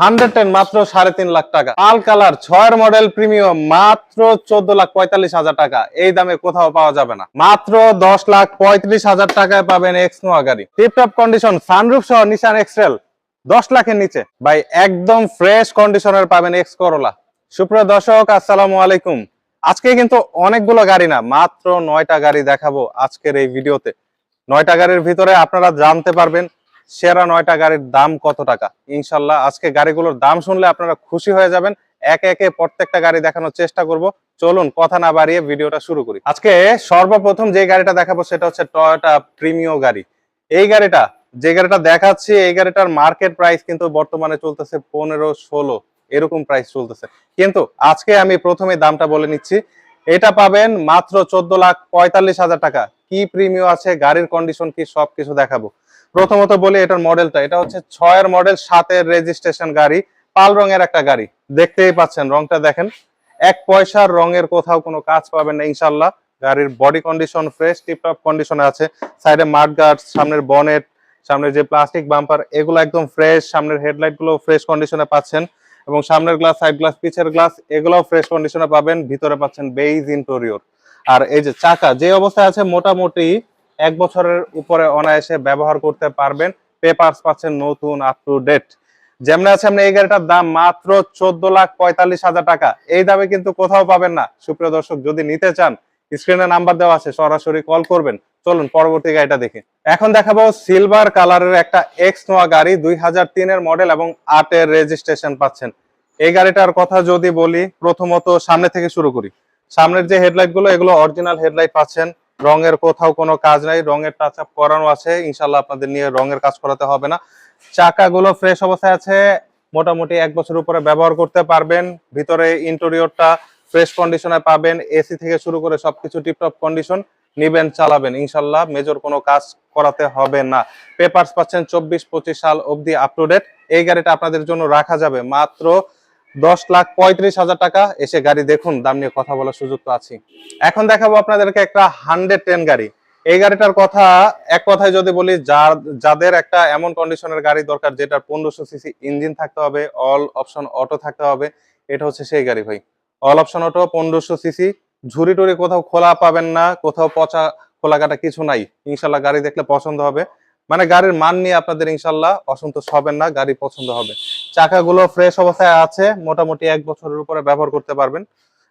Hundred ten, মাত্র সাড়ে তিন লাখ টাকা। পাল কালার ছয়ের মডেল প্রিমিয়াম, মাত্র চোদ্দ লাখ পঁয়তাল্লিশ হাজার টাকা। এই দামে কোথাও পাওয়া যাবে না। মাত্র দশ লাখ পঁয়ত্রিশ হাজার টাকায় পাবেন এক্স নোয়া গাড়ি। টিপটপ কন্ডিশন সানরুফ সহ নিশান এক্সেল দশ লাখের নিচে। ভাই, একদম ফ্রেশ কন্ডিশনের পাবেন এক্স করোলা সুপ্রিয় দর্শক, আসসালামু আলাইকুম। আজকে কিন্তু অনেকগুলো গাড়ি না, মাত্র নয়টা গাড়ি দেখাবো আজকের এই ভিডিওতে। নয়টা গাড়ির ভিতরে আপনারা জানতে পারবেন সেরা নয়টা গাড়ির দাম কত টাকা? ইনশাল্লাহ আজকে গাড়িগুলোর দাম শুনলে আপনারা খুশি হয়ে যাবেন। একে একে প্রত্যেকটা গাড়ি দেখানোর চেষ্টা করব। চলুন, কথা না বাড়িয়ে ভিডিওটা শুরু করি। আজকে সর্বপ্রথম যে গাড়িটা দেখাবো সেটা হচ্ছে টয়োটা প্রিমিয় গাড়ি। এই গাড়িটা, যে গাড়িটা দেখাচ্ছি, এই গাড়িটার মার্কেট প্রাইস কিন্তু বর্তমানে চলতেছে পনেরো ষোলো। এরকম প্রাইস চলতেছে। কিন্তু আজকে আমি প্রথমে দামটা বলে নিচ্ছি। এটা পাবেন মাত্র চোদ্দ লাখ পঁয়তাল্লিশ হাজার টাকা। কি প্রিমিয় আছে, গাড়ির কন্ডিশন কি, সবকিছু দেখাবো। প্রথমত বলি এটার মডেলটা। এটা হচ্ছে ছয়ের মডেল, সাতের রেজিস্ট্রেশন গাড়ি, পাল রঙের একটা গাড়ি। দেখতেই পাচ্ছেন, রংটা দেখেন। এক পয়সার রঙের কোথাও কোনো কাজ পাবেন না ইনশাল্লাহ গাড়ির বডি কন্ডিশন ফ্রেশ টিপটপ কন্ডিশনে আছে। সাইডে মাড গার্ড সামনের বনেট সামনের যে প্লাস্টিক বাম্পার এগুলো একদম ফ্রেশ সামনের হেডলাইটগুলো ফ্রেশ কন্ডিশনে পাচ্ছেন। এবং সামনের গ্লাস সাইড গ্লাস পিছের গ্লাস এগুলোও ফ্রেশ কন্ডিশনে পাবেন। ভিতরে পাচ্ছেন বেইজ ইন্টেরিয়র আর এই যে চাকা, যে অবস্থায় আছে মোটামুটি এক বছরের উপরে অনায়াসে ব্যবহার করতে পারবেন। পেপারস পাচ্ছেন নতুন আপ টু ডেট যেমন আছে এই গাড়িটার দাম মাত্র চোদ্দ লাখ পঁয়তাল্লিশ হাজার টাকা। এই দামে কিন্তু কোথাও পাবেন না। সুপ্রিয় দর্শক, যদি নিতে চান স্ক্রিনে নাম্বার দেওয়া আছে, সরাসরি কল করবেন। চলুন পরবর্তী গাড়িটা দেখি। এখন দেখাবো সিলভার কালারের একটা এক্স নোয়া গাড়ি, দুই হাজার তিনের মডেল এবং আটের রেজিস্ট্রেশন পাচ্ছেন। এই গাড়িটার কথা যদি বলি, প্রথমত সামনে থেকে শুরু করি। সামনের যে হেডলাইটগুলো, এগুলো অরিজিনাল হেডলাইট পাচ্ছেন। রঙের কোথাও কোনো কাজ নাই, রঙের টাচ আপ করানো আছে। ইনশাল্লাহ আপনাদের নিয়ে রঙের কাজ করাতে হবে না। চাকাগুলো ফ্রেশ অবস্থায় আছে, মোটামুটি এক বছর উপরে ব্যবহার করতে পারবেন। ভিতরে ইন্টেরিয়রটা ফ্রেশ কন্ডিশনে পাবেন। এসি থেকে শুরু করে সবকিছু টিপটপ কন্ডিশন নিবেন, চালাবেন। ইনশাল্লাহ মেজর কোনো কাজ করাতে হবে না। পেপারস পাচ্ছেন চব্বিশ পঁচিশ সাল অবধি আপ টু ডেট এই গাড়িটা আপনাদের জন্য রাখা যাবে মাত্র দশ লাখ পঁয়ত্রিশ হাজার টাকা। এসে গাড়ি দেখুন, দাম নিয়ে কথা বলার সুযোগ তো আছে এখন দেখাবো আপনাদেরকে একটা হান্ড্রেড টেন গাড়ি। এই গাড়িটার কথা, এক কথায় যদি বলি, যার, যাদের একটা এমন কন্ডিশনের গাড়ি দরকার যেটা পনেরোশো সিসি ইঞ্জিন থাকতে হবে অল অপশন অটো থাকতে হবে, এটা হচ্ছে সেই গাড়ি ভাই। অল অপশন অটো পনেরোশো সিসি ঝুড়ি টুরি কোথাও খোলা পাবেন না, কোথাও পচা খোলা কাটা কিছু নাই। ইনশাল্লাহ গাড়ি দেখলে পছন্দ হবে। মানে গাড়ির মান নিয়ে আপনাদের ইনশাল্লাহ অসন্তোষ হবেন না, গাড়ি পছন্দ হবে। চাকাগুলো ফ্রেশ অবস্থায় আছে, মোটামুটি এক বছরের উপরে ব্যবহার করতে পারবেন।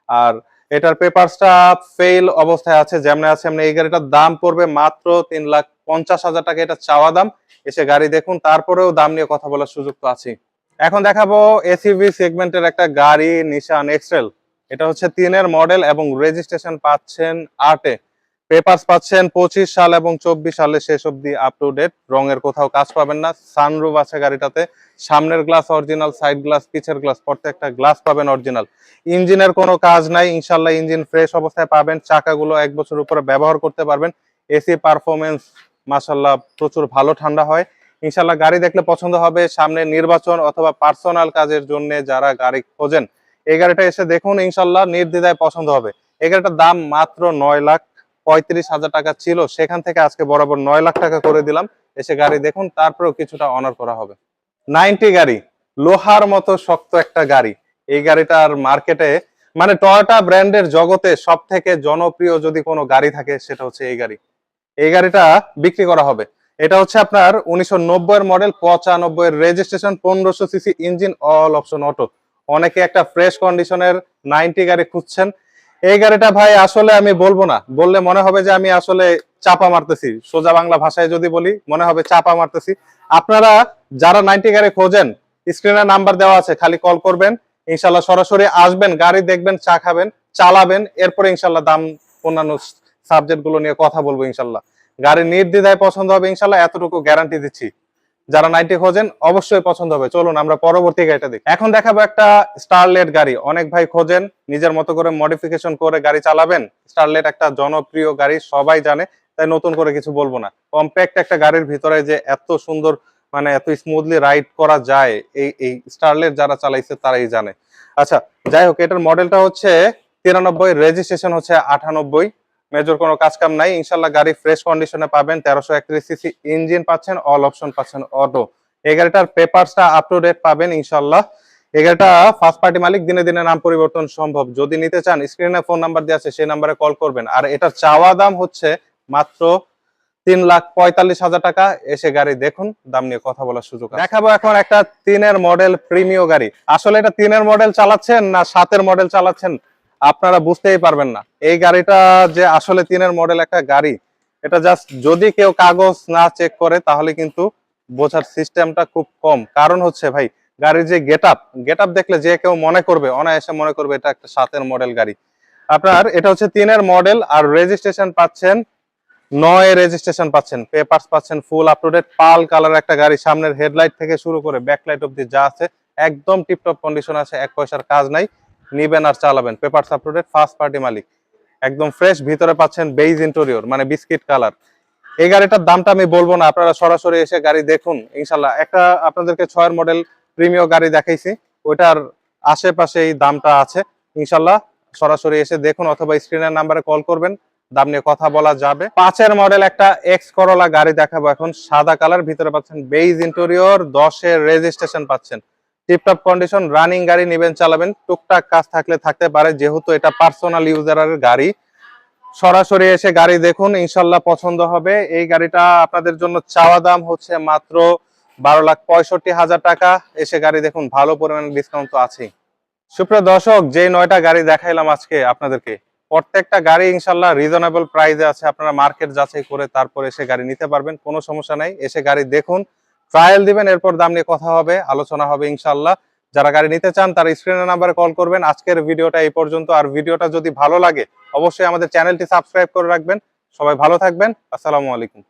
আর এটার পেপারসটা ফেল অবস্থায় আছে, যেমন আছে এমনি এই গাড়িটার দাম পড়বে মাত্র তিন লাখ পঞ্চাশ হাজার টাকা, এটা চাওয়া দাম। এসে গাড়ি দেখুন, তারপরেও দাম নিয়ে কথা বলার সুযোগ তো আছে এখন দেখাবো এসইভি সেগমেন্টের একটা গাড়ি নিশান এক্সেল এটা হচ্ছে তিনের মডেল এবং রেজিস্ট্রেশন পাচ্ছেন আটে। পেপারস পাচ্ছেন পঁচিশ সাল এবং চব্বিশ সালে শেষ অব্দি আপ টু ডেট রঙের কোথাও কাজ পাবেন না। সানরুফ আছে গাড়িটাতে। সামনের গ্লাস অরিজিনাল সাইড গ্লাস পিছের গ্লাস প্রত্যেকটা গ্লাস পাবেন অরিজিনাল ইঞ্জিনের কোনো কাজ নাই। ইনশাল্লাহ ইঞ্জিন ফ্রেশ অবস্থায় পাবেন। চাকাগুলো এক বছর উপরে ব্যবহার করতে পারবেন। এসি পারফরমেন্স মাসাল্লাহ প্রচুর ভালো ঠান্ডা হয়। ইনশাল্লাহ গাড়ি দেখলে পছন্দ হবে সামনে নির্বাচন অথবা পার্সোনাল কাজের জন্য যারা গাড়ি খোঁজেন। এই গাড়িটা এসে দেখুন, ইনশাল্লাহ নির্দ্বিধায় পছন্দ হবে। এই গাড়িটার দাম মাত্র নয় লাখ পঁয়ত্রিশ হাজার টাকা ছিল, সেখান থেকে আজকে বরাবর নয় লাখ টাকা করে দিলাম। এসে গাড়ি দেখুন, তারপরেও কিছুটা অনার করা হবে। নাইনটি গাড়ি, লোহার মতো শক্ত একটা গাড়ি। এই গাড়িটার মার্কেটে মানে টয়োটা ব্র্যান্ডের জগতে সব থেকে জনপ্রিয় যদি কোনো গাড়ি থাকে, সেটা হচ্ছে এই গাড়ি। এই গাড়িটা বিক্রি করা হবে। এটা হচ্ছে আপনার উনিশশো নব্বই মডেল পঁচানব্বই এর রেজিস্ট্রেশন পনেরোশো CC engine all option auto অনেকে একটা ফ্রেশ কন্ডিশনের নাইনটি গাড়ি খুঁজছেন। এই গাড়িটা ভাই আসলে আমি বলব না। বললে মনে হবে যে আমি আসলে চাপা মারতেছি। সোজা বাংলা ভাষায় যদি বলি, মনে হবে চাপা মারতেছি। আপনারা যারা নাইনটি গাড়ি খোঁজেন স্ক্রিনে নাম্বার দেওয়া আছে, খালি কল করবেন। ইনশাল্লাহ সরাসরি আসবেন, গাড়ি দেখবেন, চা খাবেন, চালাবেন। এরপরে ইনশাল্লাহ দাম অন্যান্য সাবজেক্টগুলো নিয়ে কথা বলব ইনশাল্লাহ। গাড়ি নির্দ্বিধায় পছন্দ হবে ইনশাল্লাহ, এতটুকু গ্যারান্টি দিচ্ছি। যারা নাইনটি খোঁজেন, অবশ্যই পছন্দ হবে। চলুন, আমরা পরবর্তী গাড়িটা দেখি। এখন দেখাবো একটা স্টারলেট গাড়ি। অনেক ভাই খোঁজেন, নিজের মতো করে মডিফিকেশন করে গাড়ি চালাবেন। স্টারলেট একটা জনপ্রিয় গাড়ি, সবাই জানে, তাই নতুন করে কিছু বলব না। কম্প্যাক্ট একটা গাড়ির ভিতরে যে এত সুন্দর মানে এত স্মুথলি রাইড করা যায়, এই এই স্টারলেট যারা চালাইছে, তারাই জানে। আচ্ছা যাই হোক, এটার মডেলটা হচ্ছে তিরানব্বই রেজিস্ট্রেশন হচ্ছে আটানব্বই। মেজর কোনো কাজ কাম নাই। ইনশাল্লাহ গাড়ি ফ্রেশ কন্ডিশনে পাবেন। তেরোশো একত্রিশ সিসি ইঞ্জিন পাচ্ছেন অল অপশন পাচ্ছেন অটো এই গাড়িটার পেপারসটা আপ টু ডেট পাবেন ইনশাল্লাহ এই গাড়িটা ফার্স্ট পার্টি মালিক দিনে দিনে নাম পরিবর্তন সম্ভব। যদি নিতে চান স্ক্রিনে ফোন নাম্বার দেওয়া আছে, সেই নাম্বারে কল করবেন। আর এটার চাওয়া দাম হচ্ছে মাত্র তিন লাখ পঁয়তাল্লিশ হাজার টাকা। এসে গাড়ি দেখুন, দাম নিয়ে কথা বলার সুযোগ দেখাবো এখন একটা তিনের মডেল প্রিমিয় গাড়ি। আসলে এটা তিনের মডেল চালাচ্ছেন না সাতের মডেল চালাচ্ছেন? আপনারা বুঝতেই পারবেন না। এই গাড়িটা যে আসলে তিনের মডেল একটা গাড়ি, এটা জাস্ট যদি কেউ কাগজ না চেক করে, তাহলে কিন্তু বোঝার সিস্টেমটা খুব কম। কারণ হচ্ছে ভাই, গাড়ির যে গেট আপ গেট আপ দেখলে যে কেউ মনে করবে, অনায়াসে মনে করবে এটা একটা সাতের মডেল গাড়ি। আপনার এটা হচ্ছে তিনের মডেল আর রেজিস্ট্রেশন পাচ্ছেন, নয় রেজিস্ট্রেশন পাচ্ছেন পেপারস পাচ্ছেন full up to date Pal colour একটা গাড়ি, সামনের হেডলাইট থেকে শুরু করে ব্যাকলাইট অব্দি যা আছে, একদম টিপটপ কন্ডিশন আছে, এক পয়সার কাজ নাই। নিবেন আর চালাবেন। Papers up to first party মালিক। একদম ফ্রেশ ভিতরে পাচ্ছেন বেইজ ইন্টেরিয়র মানে বিস্কিট কালার এই গাড়িটার দামটা আমি বলব না, আপনারা সরাসরি এসে গাড়ি দেখুন ইনশাল্লাহ একটা আপনাদেরকে ছয়ের মডেল প্রিমিয় গাড়ি দেখাইছি, ওইটার আশেপাশে এই দামটা আছে। ইনশাল্লাহ সরাসরি এসে দেখুন অথবা স্ক্রিনের নাম্বারে কল করবেন, দাম নিয়ে কথা বলা যাবে। পাঁচের মডেল একটা এক্স করলা গাড়ি দেখাবো এখন, সাদা কালার ভিতরে পাচ্ছেন বেইজ ইন্টেরিয়র দশের রেজিস্ট্রেশন পাচ্ছেন। টিপটপ কন্ডিশন রানিং গাড়ি নিবেন, চালাবেন। টুকটাক কাজ থাকলে থাকতে পারে, যেহেতু এটা পার্সোনাল ইউজারের গাড়ি। সরাসরি এসে গাড়ি দেখুন, ইনশাল্লাহ পছন্দ হবে। এই গাড়িটা আপনাদের জন্য চাওয়া দাম হচ্ছে মাত্র বারো লাখ পঁয়ষট্টি হাজার টাকা। এসে গাড়ি দেখুন, ভালো পরিমাণে ডিসকাউন্ট তো আছেই। সুপ্রিয় দর্শক যে নয়টা গাড়ি দেখাইলাম আজকে আপনাদেরকে, প্রত্যেকটা গাড়ি ইনশাল্লাহ রিজনেবল প্রাইসে আছে। আপনারা মার্কেট যাচাই করে তারপর এসে গাড়ি নিতে পারবেন, কোনো সমস্যা নাই। এসে গাড়ি দেখুন ট্রায়াল দিবেন, এরপর দাম নিয়ে কথা হবে, আলোচনা হবে ইনশাল্লাহ যারা গাড়ি নিতে চান, তারা স্ক্রিনের নাম্বারে কল করবেন। আজকের ভিডিওটা এই পর্যন্ত। আর ভিডিওটা যদি ভালো লাগে, অবশ্যই আমাদের চ্যানেলটি সাবস্ক্রাইব করে রাখবেন। সবাই ভালো থাকবেন। আসসালামু আলাইকুম।